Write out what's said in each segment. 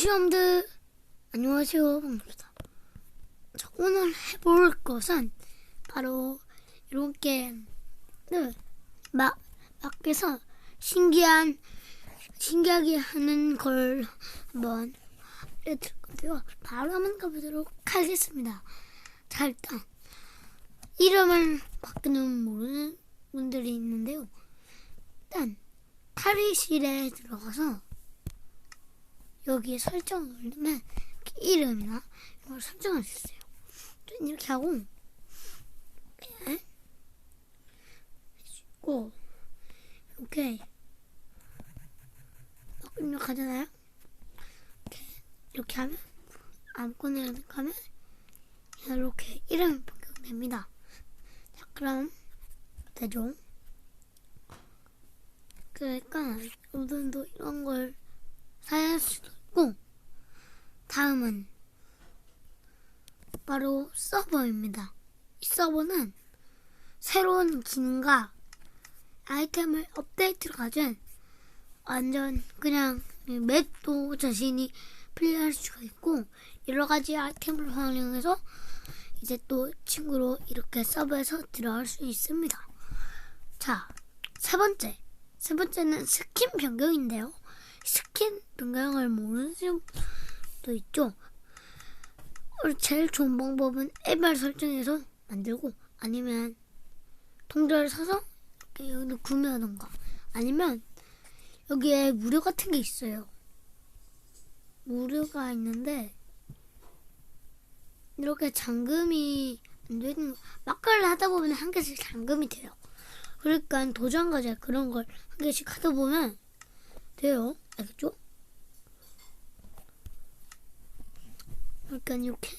시험들 안녕하세요 반갑습니다. 자, 오늘 해볼 것은 바로 이렇게 네, 막 밖에서 신기한 신기하게 하는 걸 한번 해드릴 건데요. 바로 한번 가보도록 하겠습니다. 자 일단 이름을 바꾸는 모르는 분들이 있는데요. 일단 탈의실에 들어가서 여기에 설정을 누르면 이름이나 이걸 설정할 수 있어요. 좀 이렇게 하고 해주고 이렇게 막 입력하잖아요. 이렇게 이렇게 하면 아무거나 입력하면 이렇게 이름이 변경됩니다. 자 그럼 되죠? 그러니까 여러분도 이런 걸 사용할 수도 있고 다음은 바로 서버입니다. 이 서버는 새로운 기능과 아이템을 업데이트를 가진 완전 그냥 맵도 자신이 플레이할 수가 있고 여러 가지 아이템을 활용해서 이제 또 친구로 이렇게 서버에서 들어갈 수 있습니다. 자, 세 번째. 세 번째는 스킨 변경인데요. 스킨 변경을 모르는 분도 있죠. 제일 좋은 방법은 앱을 설정해서 만들고 아니면 통장을 사서 여기를 구매하던가 아니면 여기에 무료 같은 게 있어요. 무료가 있는데 이렇게 잠금이 안 되는 막걸리 하다 보면 한 개씩 잠금이 돼요. 그러니까 도전 과제 그런 걸 한 개씩 하다 보면 돼요. 알겠죠? 그러니까 이렇게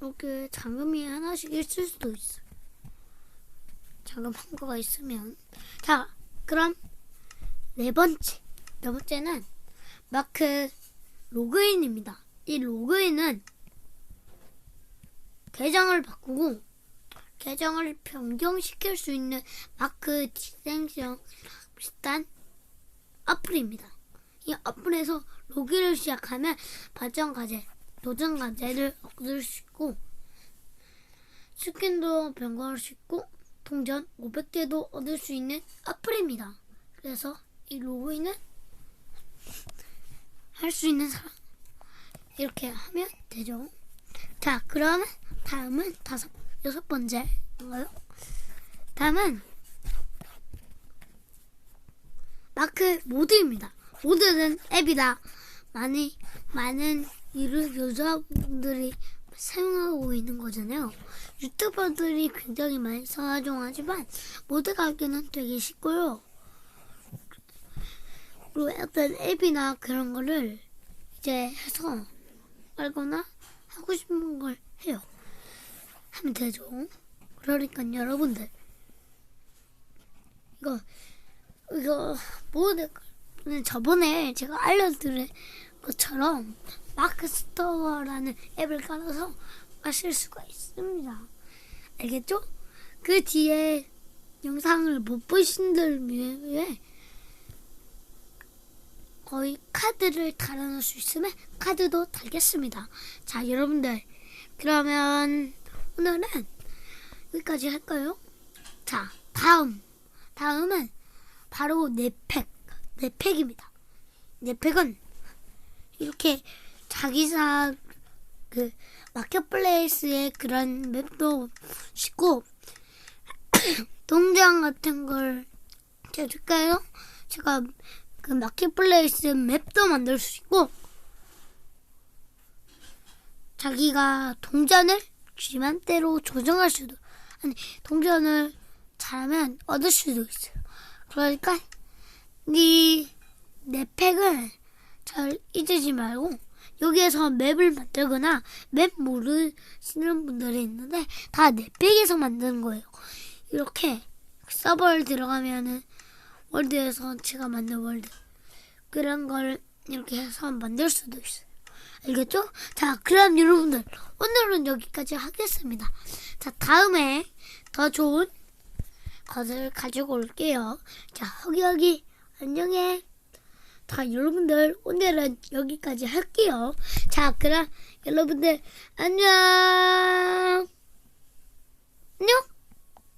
이렇게 잠금이 하나씩 있을 수도 있어요. 잠금 한 거가 있으면 자 그럼 네 번째 네 번째는 마크 로그인입니다. 이 로그인은 계정을 바꾸고 계정을 변경시킬 수 있는 마크 지생성 비슷한 어플입니다. 이 어플에서 로그인을 시작하면 발전 과제, 도전 과제를 얻을 수 있고 스킨도 변경할 수 있고 동전 500개도 얻을 수 있는 어플입니다. 그래서 이 로그인은 할 수 있는 사람 이렇게 하면 되죠. 자, 그러면 다음은 다섯 여섯 번째인가요? 다음은 마크 모드입니다. 모드는 앱이다. 많이 많은 이를 여자분들이 사용하고 있는 거잖아요. 유튜버들이 굉장히 많이 사용하지만 모드 가기는 되게 쉽고요. 그리고 어떤 앱이나 그런 거를 이제 해서 알거나 하고 싶은 걸 해요. 하면 되죠. 그러니까 여러분들 이거 이거 모두는 저번에 제가 알려드린 것처럼 마크 스토어라는 앱을 깔아서 마실 수가 있습니다. 알겠죠? 그 뒤에 영상을 못 보신 들 위해 거의 카드를 달아놓을 수 있으면 카드도 달겠습니다. 자, 여러분들 그러면 오늘은 여기까지 할까요? 자, 다음. 다음은 바로 넷팩. 넷팩입니다. 넷팩은 이렇게 자기사 그 마켓플레이스의 그런 맵도 쉽고 동장 같은 걸 제가? 제가 그 마켓플레이스 맵도 만들 수 있고 자기가 동전을 쥐만대로 조정할 수도 아니 동전을 잘하면 얻을 수도 있어요. 그러니까 이내 팩을 잘 잊지 말고 여기에서 맵을 만들거나 맵 모르시는 분들이 있는데 다 내 팩에서 만드는 거예요. 이렇게 서버를 들어가면은 월드에서 제가 만든 월드 그런 걸 이렇게 해서 만들 수도 있어요. 알겠죠? 자, 그럼 여러분들 오늘은 여기까지 하겠습니다. 자, 다음에 더 좋은 것을 가지고 올게요. 자, 허기허기 안녕해. 자, 여러분들 오늘은 여기까지 할게요. 자, 그럼 여러분들 안녕. 안녕.